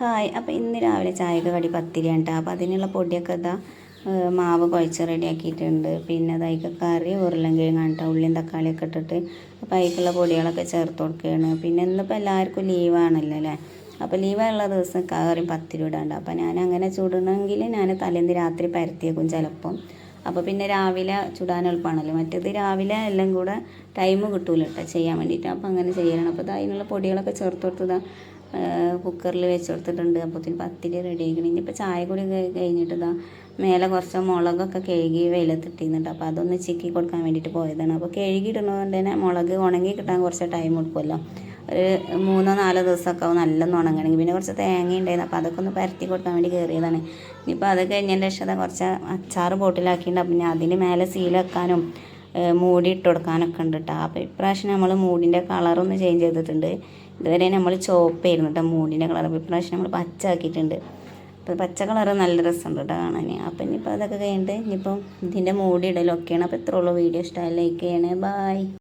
Hi. അപ്പോൾ ഇന്ന് രാവിലെ ചായക്ക് കടി പത്തിരിയാണ് കേട്ടോ അപ്പോൾ അതിനുള്ള പൊടിയൊക്കെ ഇതാ മാവ് കുഴച്ച് റെഡിയാക്കിയിട്ടുണ്ട്. പിന്നെ അതായിക്ക് കറി ഉരുളൻകിഴങ്ങാണ് കേട്ടോ ഉള്ളിയും തക്കാളിയൊക്കെ ഇട്ടിട്ട് അപ്പോൾ അതിലേക്കുള്ള പൊടികളൊക്കെ ചേർത്ത് കൊടുക്കുകയാണ് പിന്നെ ഇന്നിപ്പോൾ എല്ലാവർക്കും ലീവാണല്ലോ അല്ലേ? അപ്പോൾ ലീവുള്ള ദിവസം കറി പത്തിരി ഇടാണ്ട്. അപ്പോൾ ഞാൻ അങ്ങനെ ചുടണമെങ്കിൽ ഞാൻ തലേന്ന് രാത്രി പരത്തിയേക്കും ചിലപ്പം. അപ്പോൾ പിന്നെ രാവിലെ ചുടാൻ എളുപ്പമാണല്ലോ മറ്റേത് രാവിലെ എല്ലാം കൂടെ ടൈം കിട്ടൂല കേട്ടോ ചെയ്യാൻ വേണ്ടിയിട്ട് അപ്പോൾ അങ്ങനെ ചെയ്യണം അപ്പോൾ അതിനുള്ള പൊടികളൊക്കെ ചേർത്ത് കൊടുത്തതാ കുക്കറിൽ വെച്ച് കൊടുത്തിട്ടുണ്ട് അപ്പോഴത്തേന് പത്തിരി റെഡി ആക്കണം ഇനിയിപ്പോൾ ചായ കൂടി കഴി- കഴിഞ്ഞിട്ട് ഇതാ മേലെ കുറച്ച് മുളകൊക്കെ കഴുകി വെയിലത്തിട്ടിരുന്നുണ്ട്. അപ്പോൾ അതൊന്ന് ചിക്കി കൊടുക്കാൻ വേണ്ടിയിട്ട് പോയതാണ്. അപ്പോൾ കഴുകിയിടുന്നതുകൊണ്ട് തന്നെ മുളക് ഉണങ്ങി കിട്ടാൻ കുറച്ച് ടൈം എടുക്കുമല്ലോ ഒരു മൂന്നോ നാലോ ദിവസമൊക്കെ ആവും നല്ലൊന്ന് ഉണങ്ങണമെങ്കിൽ പിന്നെ കുറച്ച് തേങ്ങ ഉണ്ടായിരുന്നു. അപ്പോൾ അതൊക്കെ ഒന്ന് പരത്തി കൊടുക്കാൻ വേണ്ടി കയറിയതാണ് ഇനിയിപ്പോൾ അത് കഴിഞ്ഞതിന്റെ ശേഷം കുറച്ച് അച്ചാറ് ബോട്ടിലാക്കിയിട്ടുണ്ട്. അപ്പം ഞാൻ അതിന് മേലെ സീലാക്കാനും ഏഹ് മൂടി ഇട്ട് കൊടുക്കാനൊക്കെ ഉണ്ട് കേട്ടോ അപ്പോൾ ഇപ്രാവശ്യം നമ്മൾ മൂടിന്റെ കളറൊന്ന് ചേഞ്ച് ചെയ്തിട്ടുണ്ട്. ഇതുവരെ നമ്മൾ ചുവപ്പായിരുന്നു കേട്ടോ മൂടിന്റെ കളർ. അപ്പോൾ ഇപ്രാവശ്യം നമ്മൾ പച്ച ആക്കിയിട്ടുണ്ട് അപ്പോൾ പച്ച കളർ നല്ല രസമുണ്ട് കേട്ടോ കാണാൻ അപ്പോൾ ഇനിയിപ്പോൾ അതൊക്കെ കഴിഞ്ഞിട്ട് ഇനിയിപ്പം ഇതിന്റെ മൂടി ഇടലൊക്കെയാണ് അപ്പോൾ ഇത്രയുള്ളൂ. വീഡിയോ ഇഷ്ടമായി ലൈക്ക് ചെയ്യണേ. ബായ്